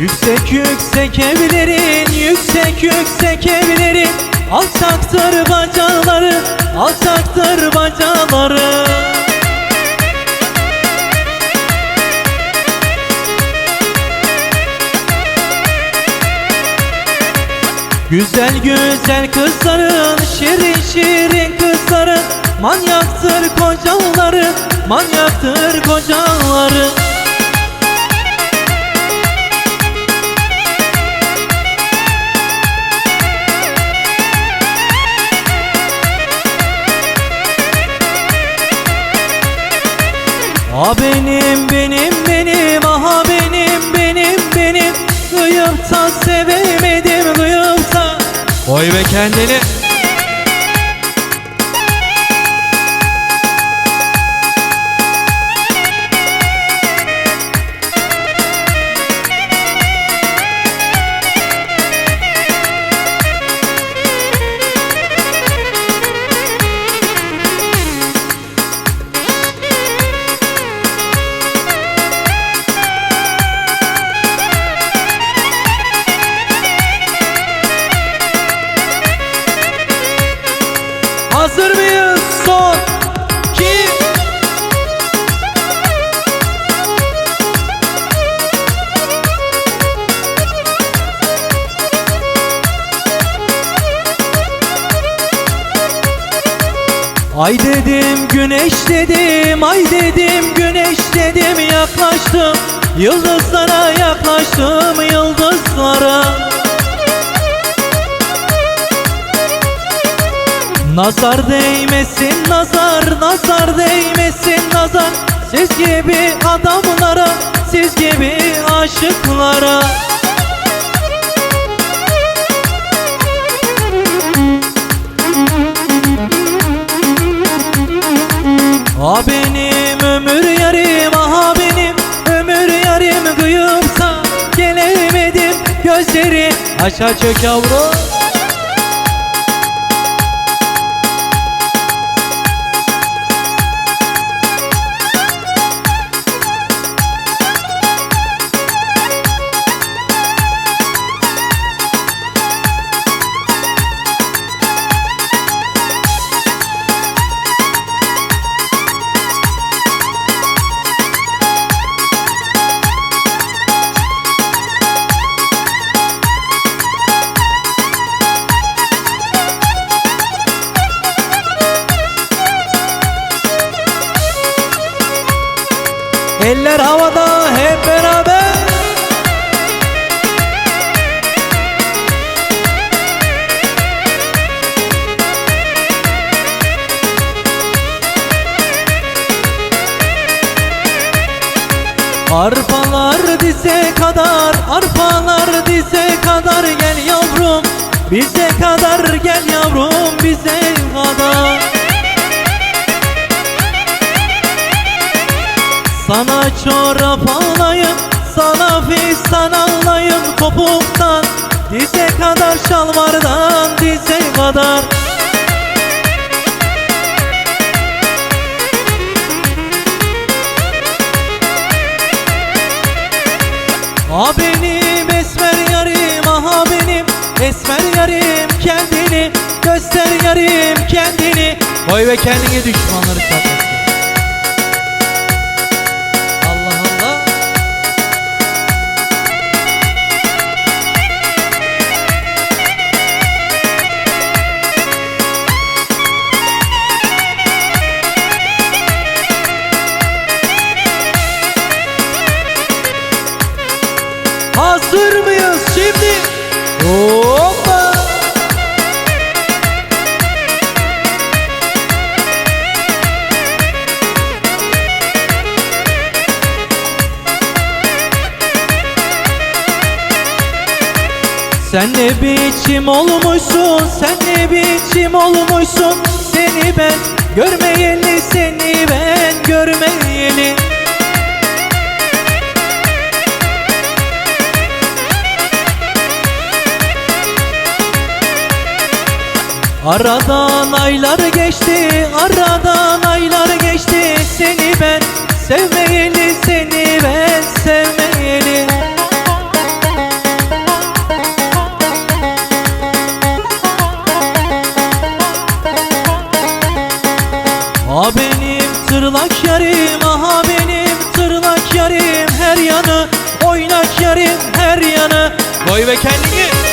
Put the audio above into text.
Yüksek yüksek evlerin yüksek yüksek evlerin. Alçaktır bacaları alçaktır bacaları. Güzel güzel kızların şirin şirin kızların. Manyaktır kocaları manyaktır kocaları Be kendini Hazır mıyız? Son iki Ay dedim güneş dedim ay dedim güneş dedim yaklaştım. Yıldızlara yaklaştım yıldızlara Nazar değmesin nazar, nazar değmesin nazar. Siz gibi adamlara, siz gibi aşıklara. Ah benim ömür yarim, aha benim ömür yarim. Kıyımsa gelemedim gözleri aç aç yavrum Eller havada hep beraber. Arpalar dize kadar, arpalar dize kadar Gel yavrum. Bize kadar, gel yavrum bize kadar Sana çorap alayım, sana fistan alayım Topuktan dize kadar, şalvardan dize kadar. Ah benim esmer yarim, aha benim esmer yarim Kendini göster yarim kendini. Koy ve kendine düşmanları çatlasın Hazır mıyız şimdi? Hoppa! Sen ne biçim olmuşsun, sen ne biçim olmuşsun Seni ben görmeyeli, seni ben görmeyeli Aradan aylar geçti, aradan aylar geçti. Seni ben sevmeyeli, seni ben sevmeyeli. Ah benim tırlak yarim, aha benim tırlak yarim. Her yanı oynak yarim, her yanı Koy ve kendini.